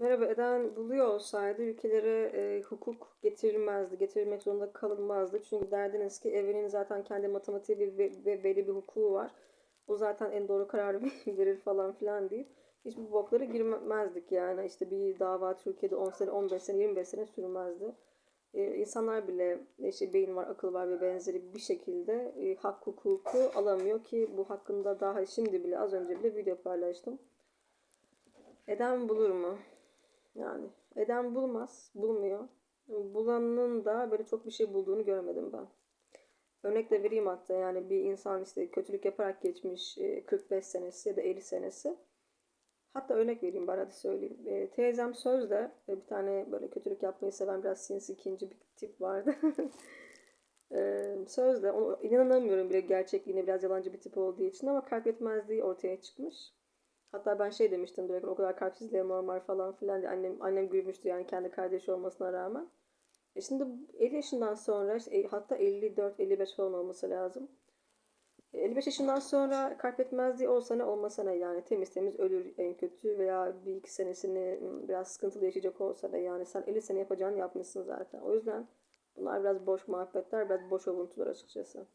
Merhaba, Eden buluyor olsaydı ülkelere e, hukuk getirilmezdi, getirilmek zorunda kalınmazdı. Çünkü derdiniz ki evrenin zaten kendi matematiği bir, ve, ve belli bir hukuku var. O zaten en doğru kararı verir falan filan deyip hiç bu boklara girmezdik yani. İşte bir dava Türkiye'de 10 sene, 15 sene, 25 sene sürmezdi. E, insanlar bile işte beyin var, akıl var ve benzeri bir şekilde e, hak hukuku alamıyor ki bu hakkında daha şimdi bile az önce bile video paylaştım. Eden bulur mu? Eden bulmaz, bulmuyor. Bulanın da böyle çok bir şey bulduğunu görmedim ben. Örnek de vereyim hatta yani bir insan işte kötülük yaparak geçmiş e, 45 senesi ya da 50 senesi. Hatta örnek vereyim ben hadi söyleyeyim. E, teyzem sözde e, bir tane böyle kötülük yapmayı seven biraz sinsi ikinci bir tip vardı. e, sözde onu inanamıyorum bile gerçekliğine biraz yalancı bir tip olduğu için ama kalp yetmezliği ortaya çıkmış. Hatta ben şey demiştim direkt o kadar kalpsizliğe normal falan filan diye annem annem gülmüştü yani kendi kardeşi olmasına rağmen. E şimdi 50 yaşından sonra işte, e, hatta 54-55 falan olması lazım. E, 55 yaşından sonra kalp yetmezliği olsa ne olmasa ne yani temiz temiz ölür en kötü veya bir iki senesini biraz sıkıntılı yaşayacak olsa ne yani sen 50 sene yapacağını yapmışsın zaten. O yüzden bunlar biraz boş muhabbetler, biraz boş avuntular açıkçası.